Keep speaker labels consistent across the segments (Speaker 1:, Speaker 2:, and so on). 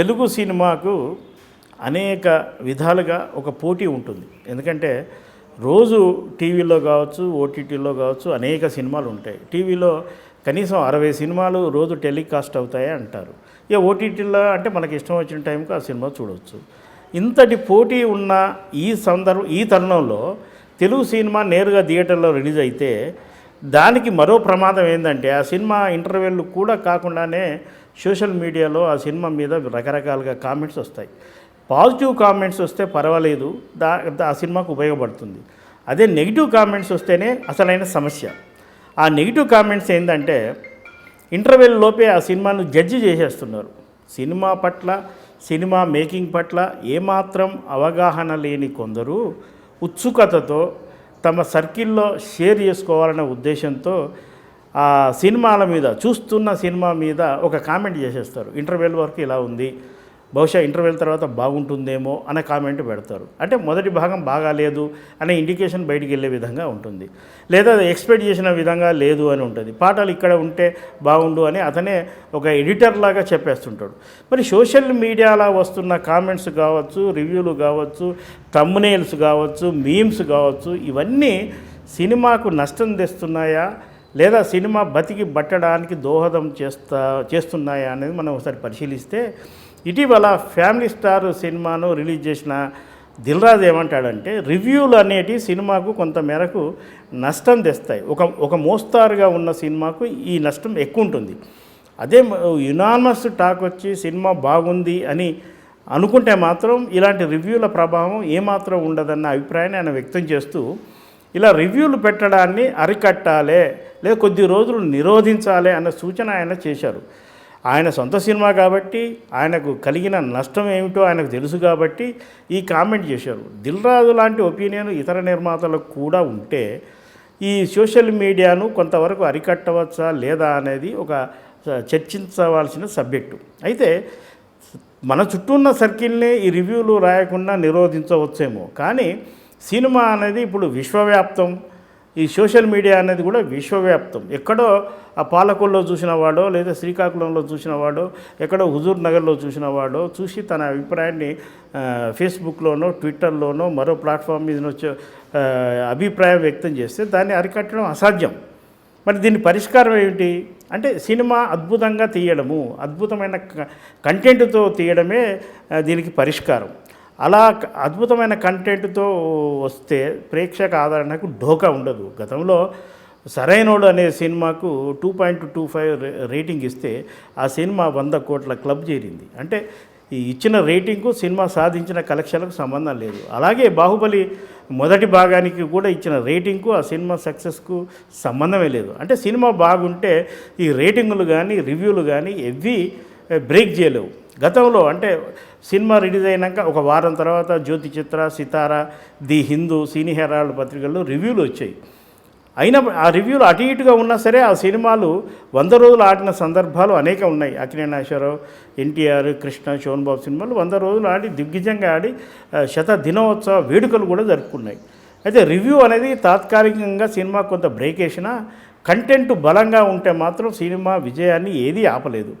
Speaker 1: తెలుగు సినిమాకు అనేక విధాలుగా ఒక పోటీ ఉంటుంది. ఎందుకంటే రోజు టీవీలో కావచ్చు ఓటీటీలో కావచ్చు అనేక సినిమాలు ఉంటాయి. టీవీలో కనీసం అరవై సినిమాలు రోజు టెలికాస్ట్ అవుతాయి అంటారు. ఇక ఓటీటీలో అంటే మనకి ఇష్టం వచ్చిన టైంకి ఆ సినిమా చూడవచ్చు ఇంతటి పోటీ ఉన్న ఈ సందర్భం ఈ తరుణంలో తెలుగు సినిమా నేరుగా థియేటర్లో రిలీజ్ అయితే దానికి మరో ప్రమాదం ఏంటంటే ఆ సినిమా ఇంటర్వెల్ కూడా కాకుండానే సోషల్ మీడియాలో ఆ సినిమా మీద రకరకాలుగా కామెంట్స్ వస్తాయి. పాజిటివ్ కామెంట్స్ వస్తే పర్వాలేదు దా దా- ఆ సినిమాకు ఉపయోగపడుతుంది. అదే నెగిటివ్ కామెంట్స్ వస్తేనే అసలైన సమస్య. ఆ నెగిటివ్ కామెంట్స్ ఏంటంటే ఇంటర్వెల్ లోపే ఆ సినిమాను జడ్జి చేసేస్తున్నారు. సినిమా పట్ల సినిమా మేకింగ్ పట్ల ఏమాత్రం అవగాహన లేని కొందరు ఉత్సుకతతో తమ సర్కిల్లో షేర్ చేసుకోవాలనే ఉద్దేశంతో ఆ సినిమాల మీద చూస్తున్న సినిమా మీద ఒక కామెంట్ చేసేస్తారు. ఇంటర్వెల్ వరకు ఇలా ఉంది. బహుశా ఇంటర్వెల్ తర్వాత బాగుంటుందేమో అనే కామెంట్ పెడతారు. అంటే మొదటి భాగం బాగాలేదు అనే ఇండికేషన్ బయటికి వెళ్ళే విధంగా ఉంటుంది. లేదా ఎక్స్పెక్ట్ చేసిన విధంగా లేదు అని ఉంటుంది. పాఠాలు ఇక్కడ ఉంటే బాగుండు అని అతనే ఒక ఎడిటర్ లాగా చెప్పేస్తుంటాడు. మరి సోషల్ మీడియాలో వస్తున్న కామెంట్స్ కావచ్చు రివ్యూలు కావచ్చు తమ్మునేల్స్ కావచ్చు మీమ్స్ కావచ్చు ఇవన్నీ సినిమాకు నష్టం తెస్తున్నాయా? లేదా సినిమా బతికి బట్టడానికి దోహదం చేస్తా చేస్తున్నాయా అనేది మనం ఒకసారి పరిశీలిస్తే ఇటీవల ఫ్యామిలీ స్టార్ సినిమాను రిలీజ్ చేసిన దిల్రాజ్ ఏమంటాడంటే రివ్యూలు అనేటి సినిమాకు కొంత మేరకు నష్టం తెస్తాయి. ఒక ఒక మోస్తారుగా ఉన్న సినిమాకు ఈ నష్టం ఎక్కువ ఉంటుంది. అదే యునానమస్ టాక్ వచ్చి సినిమా బాగుంది అని అనుకుంటే మాత్రం ఇలాంటి రివ్యూల ప్రభావం ఏమాత్రం ఉండదన్న అభిప్రాయాన్ని ఆయన వ్యక్తం చేస్తూ ఇలా రివ్యూలు పెట్టడాన్ని అరికట్టాలే లేదా కొద్ది రోజులు నిరోధించాలి అన్న సూచన ఆయన చేశారు. ఆయన సొంత సినిమా కాబట్టి ఆయనకు కలిగిన నష్టం ఏమిటో ఆయనకు తెలుసు కాబట్టి ఈ కామెంట్ చేశారు. దిల్ రాజు లాంటి ఒపీనియన్ ఇతర నిర్మాతలకు కూడా ఉంటే ఈ సోషల్ మీడియాను కొంతవరకు అరికట్టవచ్చా లేదా అనేది ఒక చర్చించవలసిన సబ్జెక్టు. అయితే మన చుట్టూ ఉన్న సర్కిల్ని ఈ రివ్యూలు రాయకుండా నిరోధించవచ్చేమో. కానీ సినిమా అనేది ఇప్పుడు విశ్వవ్యాప్తం. ఈ సోషల్ మీడియా అనేది కూడా విశ్వవ్యాప్తం. ఎక్కడో ఆ పాలకొల్లో చూసిన వాడో లేదా శ్రీకాకుళంలో చూసిన వాడో ఎక్కడో హుజూర్ నగర్లో చూసిన వాడో చూసి తన అభిప్రాయాన్ని ఫేస్బుక్లోనో ట్విట్టర్లోనో మరో ప్లాట్ఫామ్ మీద వచ్చే అభిప్రాయం వ్యక్తం చేస్తే దాన్ని అరికట్టడం అసాధ్యం. మరి దీని పరిష్కారం ఏమిటి? అంటే సినిమా అద్భుతంగా తీయడము అద్భుతమైన క- కంటెంట్తో తీయడమే దీనికి పరిష్కారం. అలా అద్భుతమైన కంటెంట్తో వస్తే ప్రేక్షక ఆదరణకు ఢోకా ఉండదు. గతంలో సరైనోడు అనే సినిమాకు two point two five rating ఇస్తే ఆ సినిమా వంద కోట్ల క్లబ్ చేరింది. అంటే ఈ ఇచ్చిన రేటింగ్కు సినిమా సాధించిన కలెక్షన్లకు సంబంధం లేదు. అలాగే బాహుబలి మొదటి భాగానికి కూడా ఇచ్చిన రేటింగ్కు ఆ సినిమా సక్సెస్కు సంబంధమే లేదు. అంటే సినిమా బాగుంటే ఈ రేటింగులు కానీ రివ్యూలు కానీ ఎవ్వి బ్రేక్ చేయలేవు. గతంలో అంటే సినిమా రిలీజ్ అయినాక ఒక వారం తర్వాత Jyothi Chitra Sitara the Hindu cine herald పత్రికల్లో రివ్యూలు వచ్చాయి. అయినా ఆ రివ్యూలు అటు ఇటుగా ఉన్నా సరే ఆ సినిమాలు వంద రోజులు ఆడిన సందర్భాలు అనేక ఉన్నాయి. అఖిలేనాశ్వరరావు ఎన్టీఆర్ కృష్ణ శోన్బాబు సినిమాలు వంద రోజులు ఆడి దిగ్విజంగా ఆడి శత దినోత్సవ వేడుకలు కూడా జరుపుకున్నాయి. అయితే రివ్యూ అనేది తాత్కాలికంగా సినిమా కొంత బ్రేక్ వేసినా కంటెంట్ బలంగా ఉంటే మాత్రం సినిమా విజయాన్ని ఏదీ ఆపలేదు.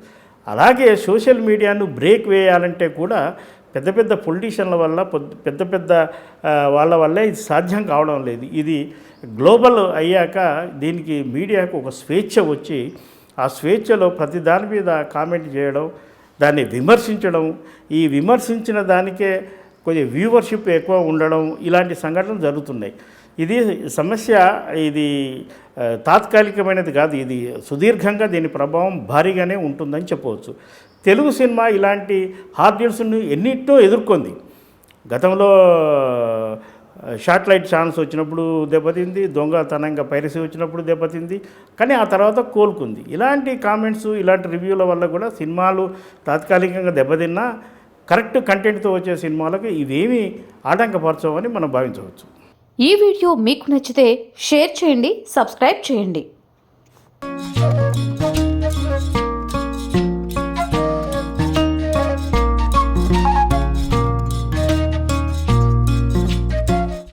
Speaker 1: అలాగే సోషల్ మీడియాను బ్రేక్ వేయాలంటే కూడా పెద్ద పెద్ద పొలిటీషియన్ల వల్ల పెద్ద పెద్ద వాళ్ళ వల్లే ఇది సాధ్యం కావడం లేదు. ఇది గ్లోబల్ అయ్యాక దీనికి మీడియాకు ఒక స్వేచ్ఛ వచ్చి ఆ స్వేచ్ఛలో ప్రతి దాని మీద కామెంట్ చేయడం దాన్ని విమర్శించడం ఈ విమర్శించిన దానికే కొంచెం వ్యూవర్షిప్ ఎక్కువ ఉండడం ఇలాంటి సంఘటనలు జరుగుతున్నాయి. ఇది సమస్య ఇది తాత్కాలికమైనది కాదు. ఇది సుదీర్ఘంగా దీని ప్రభావం భారీగానే ఉంటుందని చెప్పవచ్చు. తెలుగు సినిమా ఇలాంటి హార్డిల్స్ను ఎన్నిటో ఎదుర్కొంది. గతంలో షార్ట్ లైట్ ఛాన్స్ వచ్చినప్పుడు దెబ్బతింది దొంగతనంగా పైరసీ వచ్చినప్పుడు దెబ్బతింది కానీ ఆ తర్వాత కోలుకుంది. ఇలాంటి కామెంట్స్ ఇలాంటి రివ్యూల వల్ల కూడా సినిమాలు తాత్కాలికంగా దెబ్బతిన్నా కరెక్ట్ కంటెంట్తో వచ్చే సినిమాలకు ఇవేమీ ఆటంకపరచవని మనం భావించవచ్చు.
Speaker 2: ఈ వీడియో మీకు నచ్చితే షేర్ చేయండి సబ్స్క్రైబ్ చేయండి.